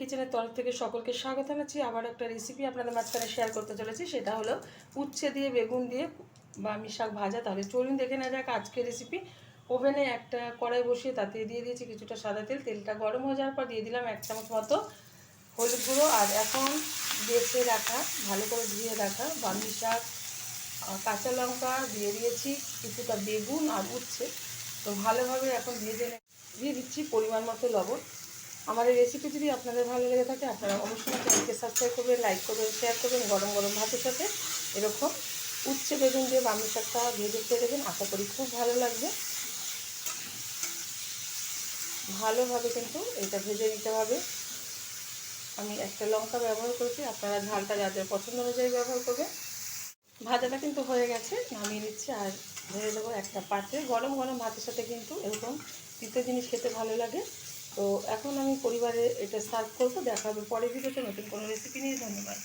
কিচেনের তরফ থেকে সকলকে স্বাগত জানাচ্ছি। আবার একটা রেসিপি আপনাদের মাঝখানে শেয়ার করতে চলেছি। সেটা হলো উচ্ছে দিয়ে বেগুন দিয়ে বামি শাক ভাজা। তাহলে চলুন দেখে নেওয়া যাক আজকের রেসিপি ওভেনে একটা কড়াই বসিয়ে তাতে দিয়ে দিয়েছি কিছুটা সাদা তেল। তেলটা গরম হয়ে যাওয়ার পর দিয়ে দিলাম এক চামচ মতো হলুদ গুঁড়ো। আর এখন বেছে রাখা, ভালো করে ধুয়ে রাখা বামি শাক কাঁচা লঙ্কা দিয়ে দিয়েছি কিছুটা বেগুন আর উচ্ছে। তো ভালোভাবে এখন ভেজে দিয়ে দিচ্ছি পরিমাণ মতো লবণ। আমার এই রেসিপি যদি আপনাদের ভালো লেগে থাকে, আপনারা অবশ্যই চ্যানেলকে সাবস্ক্রাইব করবেন লাইক করবেন শেয়ার করবেন, গরম গরম ভাতের সাথে এরকম উচ্ছে বেগুন দিয়ে বামি শাকটা ভেজে খেয়ে দেবেন আশা করি খুব ভালো লাগবে। ভালোভাবে কিন্তু এটা ভেজে নিতে হবে। আমি একটা লঙ্কা ব্যবহার করেছি, আপনারা ঝালটা যাদের পছন্দ অনুযায়ী ব্যবহার করবেন। ভাজাটা কিন্তু হয়ে গেছে, নামিয়ে নিচ্ছি আর ঢেলে দেবো একটা পাত্রে। গরম গরম ভাতের সাথে কিন্তু এরকম তিতো জিনিস খেতে ভালো লাগে। তো এখন আমি পরিবারে এটা সার্ভ করব দেখা হবে পরের ভিডিওতে নতুন কোনো রেসিপি নিয়ে, ধন্যবাদ।